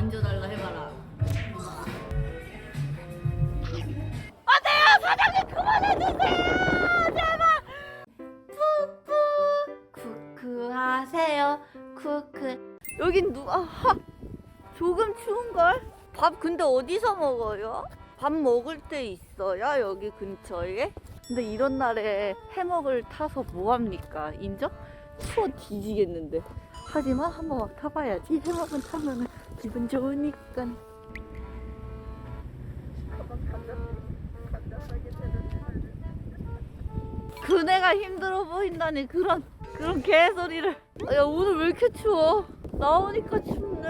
만져달라 해봐라. 쿠크 하세요. 쿠크. 여긴 누가 하, 조금 추운 걸? 밥 근데 어디서 먹어요? 밥 먹을 때 있어요? 여기 근처에? 근데 이런 날에 해먹을 타서 뭐 합니까? 인정? 추워 뒤지겠는데. 하지만 한번 막 타봐야지. 해먹은 타면은 기분 좋으니까. 그네가 힘들어 보인다니 그런 그런 개소리를. 아, 야 오늘 왜 이렇게 추워? 나오니까 춥네.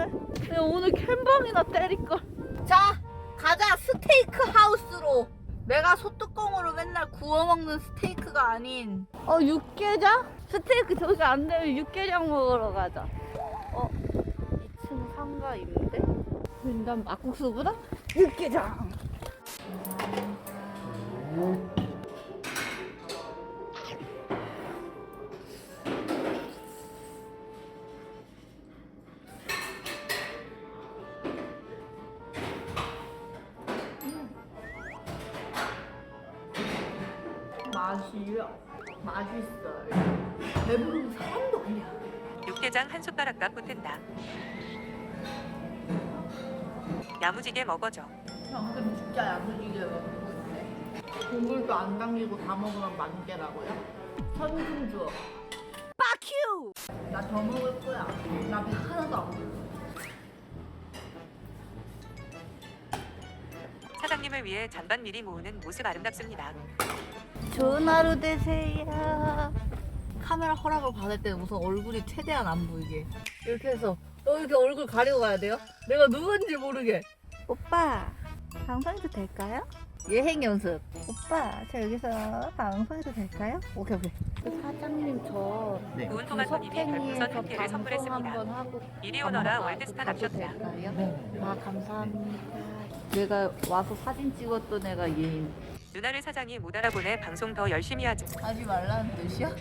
야 오늘 캠방이나 때릴걸. 자 가자. 스테이크 하우스로. 내가 소 뚜껑으로 맨날 구워 먹는 스테이크가 아닌. 어 육개장? 스테이크 저기 안 되면 육개장 먹으러 가자. 어 2층 상가 있는데? 일단 막국수보다? 육개장 맛이요 맛있어요 배부른 사람도 아니야 육개장 한 숟가락밥 붙은다. 야무지게 먹어줘. 방금 진짜 야무지게 먹는데 국물도 안 당기고 다 먹으면 만개라고요? 줘. 빠큐 나 더 먹을 거야. 나 배 하나도 안 불러. 사장님을 위해 잔반 미리 모으는 모습 아름답습니다. 좋은 하루 되세요 카메라 허락을 받을 때는 우선 얼굴이 최대한 안 보이게 이렇게 해서 너 이렇게 얼굴 가리고 가야 돼요? 내가 누군지 모르게 오빠 방송해도 될까요? 예행 연습 오빠 저 여기서 방송해도 될까요? 오케이 오케이 그 사장님 저 네. 구운 토마토님이 별풍선 한 개를 방송 선물했습니다. 한번 하고 이리 오너라 월드스타 가도 납셨다. 될까요? 네. 아 감사합니다 내가 와서 사진 찍었던 애가 얘인 누나를 사장이 못 알아보네 방송 더 열심히 하죠. 하지 말라는 뜻이야?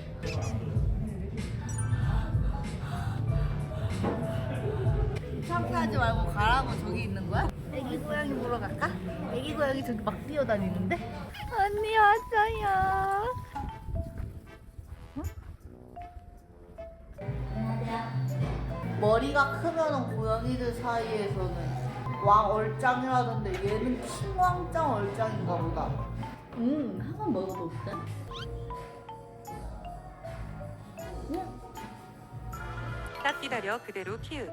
참가하지 말고 가라고 저기 있는 거야? 애기 고양이 보러 갈까? 애기 고양이 저기 막 뛰어다니는데? 언니 왔어요 머리가 크면은 고양이들 사이에서는 왕 얼짱이라던데 얘는 킹왕짱 얼짱인가 보다 음 한 번 먹어볼까? 딱 기다려 그대로 키읔.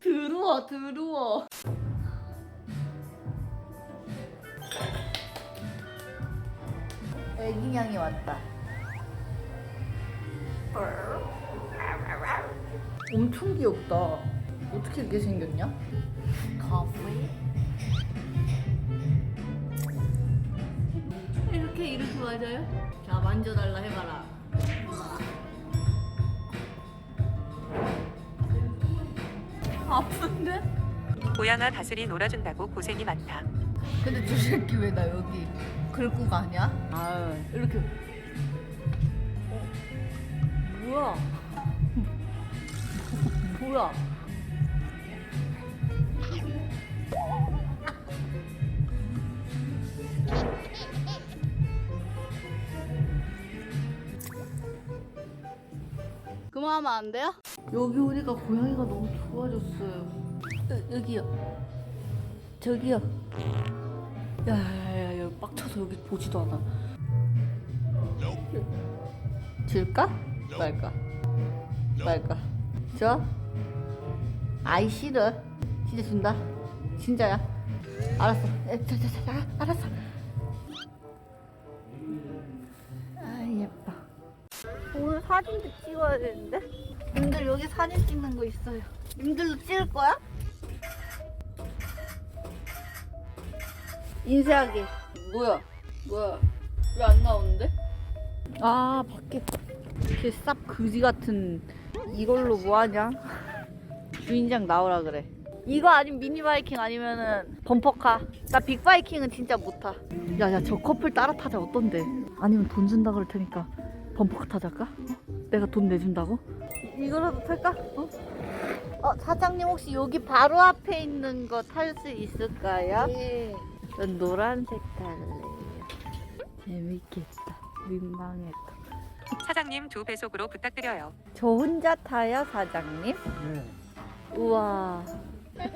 들어와 들어와 애기냥이 왔다 엄청 귀엽다 어떻게 이렇게 생겼냐? 커피 이렇게 이렇게 맞아요? 자 만져달라 해봐라 아픈데? 고양아 다스리 놀아준다고 고생이 많다. 근데 저 새끼 왜 나 여기 긁고 가냐? 아 이렇게 어? 뭐야? 뭐야? 그만하면 안 돼요? 여기 오니까 고양이가 너무 좋아졌어요. 여, 여기요 저기요 야 야야 여기 빡쳐서 여기 보지도 않아. 줄까? 말까? 말까? 줘? 아 이 싫어. 진짜 준다. 진짜야. 알았어. 에, 자, 자, 자, 자, 알았어. 아 예뻐. 오늘 사진도 찍어야 되는데 님들 여기 사진 찍는 거 있어요 님들도 찍을 거야? 인쇄하기 뭐야? 뭐야? 왜 안 나오는데? 아 밖에 이렇게 쌉 그지 같은 이걸로 뭐하냐 주인장 나오라 그래 이거 아니면 미니바이킹 아니면은 범퍼카 나 빅바이킹은 진짜 못타 야야 저 커플 따라 타자 어떤데 아니면 돈 준다 그럴 테니까 범퍼카 타자까? 어? 내가 돈 내준다고? 이- 이거라도 탈까? 어? 어 사장님 혹시 여기 바로 앞에 있는 거 탈 수 있을까요? 네. 전 노란색 탈래요. 재밌겠다. 민망했다. 사장님 두 배속으로 부탁드려요. 저 혼자 타요, 사장님? 네. 우와.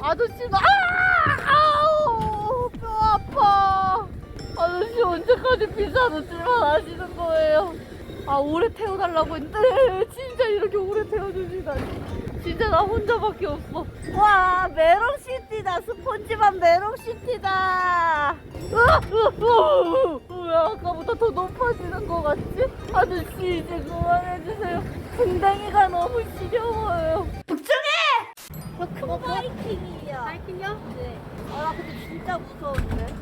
아저씨가 아! 아우 뼈 아파. 아저씨 언제까지 비싼 옷질만 하시는 거예요? 아 오래 태워달라고 했는데 진짜 이렇게 오래 태워주시다니. 진짜 나 혼자밖에 없어. 와 메롱시티다 스폰지밥 메롱시티다. 왜 아까보다 더 높아지는 것 같지? 아저씨 이제 그만해주세요. 궁뎅이가 너무 시려워요. 걱정해! 저큰 바이킹이야. 바이킹이요? 네. 아나 근데 진짜 무서운데.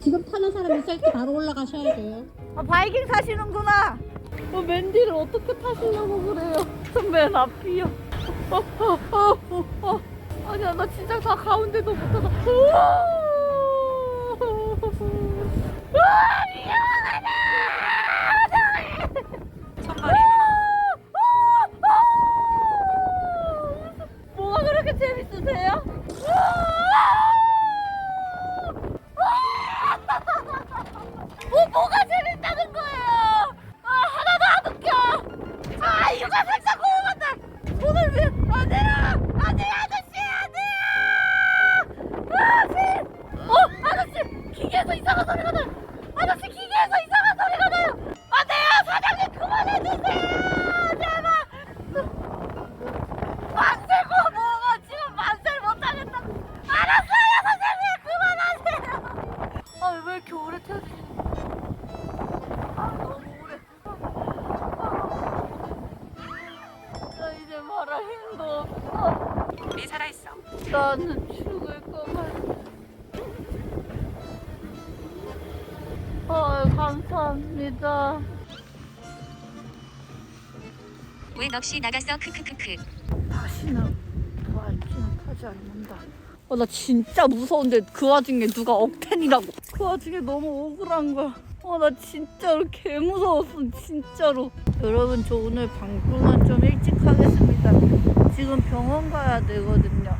지금 타는 사람 있을 때 바로 올라가셔야 돼요. 아 바이킹 타시는구나. 어, 맨디를 어떻게 타시려고 그래요? 선배 앞이요. 어, 어, 어, 어, 어. 아니야 나 진짜 다 가운데도 못하다. 우와! 나 이제 말할 힘도 없어. 우리 살아있어. 나는 죽을 것 같아. 아 감사합니다. 왜 넋이 나갔어 크크크크 다시는 바이킹을 타지 않는다. 어, 나 진짜 무서운데 그 와중에 누가 억텐이라고. 그 와중에 너무 억울한 거야. 아, 나 진짜로 개 무서웠어, 진짜로. 여러분, 저 오늘 방송은 좀 일찍 하겠습니다. 지금 병원 가야 되거든요.